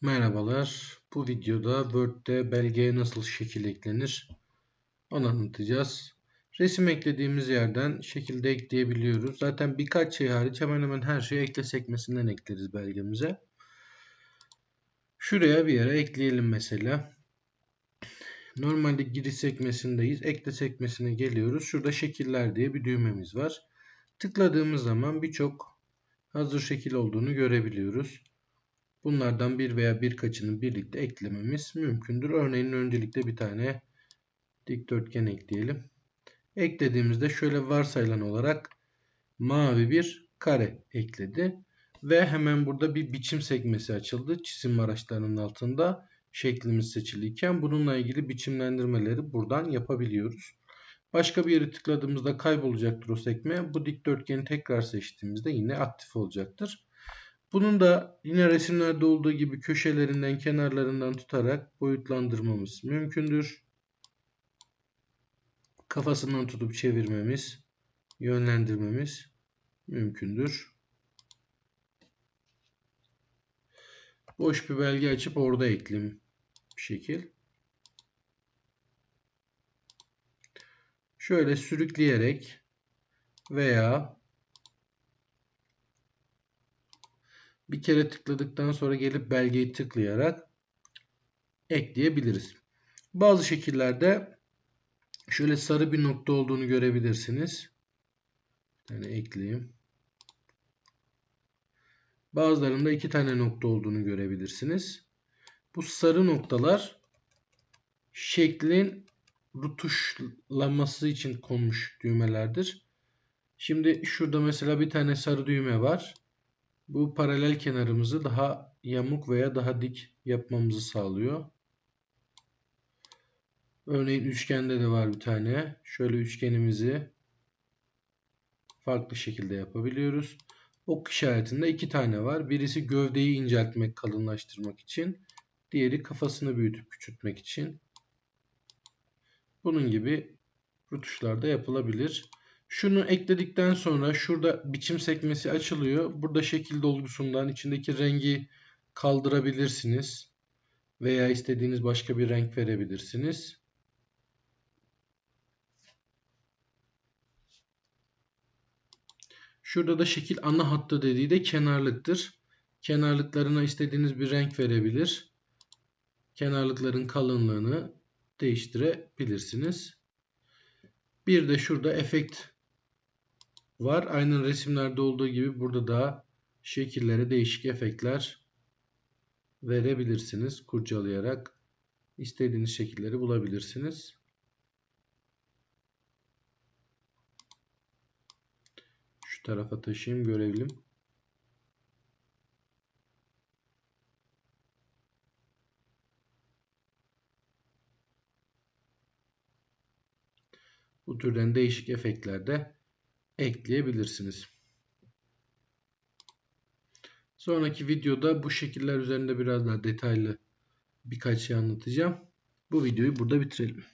Merhabalar. Bu videoda Word'de belgeye nasıl şekil eklenir onu anlatacağız. Resim eklediğimiz yerden şekilde ekleyebiliyoruz. Zaten birkaç şey hariç hemen hemen her şeyi ekle sekmesinden ekleriz belgemize. Şuraya bir yere ekleyelim mesela. Normalde giriş sekmesindeyiz. Ekle sekmesine geliyoruz. Şurada şekiller diye bir düğmemiz var. Tıkladığımız zaman birçok hazır şekil olduğunu görebiliyoruz. Bunlardan bir veya birkaçını birlikte eklememiz mümkündür. Örneğin öncelikle bir tane dikdörtgen ekleyelim. Eklediğimizde şöyle varsayılan olarak mavi bir kare ekledi. Ve hemen burada bir biçim sekmesi açıldı. Çizim araçlarının altında şeklimiz seçiliyken bununla ilgili biçimlendirmeleri buradan yapabiliyoruz. Başka bir yere tıkladığımızda kaybolacaktır o sekme. Bu dikdörtgeni tekrar seçtiğimizde yine aktif olacaktır. Bunun da yine resimlerde olduğu gibi köşelerinden, kenarlarından tutarak boyutlandırmamız mümkündür. Kafasından tutup çevirmemiz, yönlendirmemiz mümkündür. Boş bir belge açıp orada ekleyeyim bir şekil. Şöyle sürükleyerek veya bir kere tıkladıktan sonra gelip belgeyi tıklayarak ekleyebiliriz. Bazı şekillerde şöyle sarı bir nokta olduğunu görebilirsiniz. Yani ekleyeyim. Bazılarında iki tane nokta olduğunu görebilirsiniz. Bu sarı noktalar şeklin rutuşlanması için konmuş düğmelerdir. Şimdi şurada mesela bir tane sarı düğme var. Bu paralel kenarımızı daha yamuk veya daha dik yapmamızı sağlıyor. Örneğin üçgende de var bir tane. Şöyle üçgenimizi farklı şekilde yapabiliyoruz. Ok işaretinde iki tane var. Birisi gövdeyi inceltmek, kalınlaştırmak için. Diğeri kafasını büyütüp küçültmek için. Bunun gibi rutuşlar da yapılabilir. Şunu ekledikten sonra şurada biçim sekmesi açılıyor. Burada şekil dolgusundan içindeki rengi kaldırabilirsiniz. Veya istediğiniz başka bir renk verebilirsiniz. Şurada da şekil ana hattı dediği de kenarlıktır. Kenarlıklarına istediğiniz bir renk verebilir. Kenarlıkların kalınlığını değiştirebilirsiniz. Bir de şurada efekt var. Aynen resimlerde olduğu gibi burada da şekillere değişik efektler verebilirsiniz. Kurcalayarak istediğiniz şekilleri bulabilirsiniz. Şu tarafa taşıyayım görelim. Bu türden değişik efektler de ekleyebilirsiniz. Sonraki videoda bu şekiller üzerinde biraz daha detaylı birkaç şey anlatacağım. Bu videoyu burada bitirelim.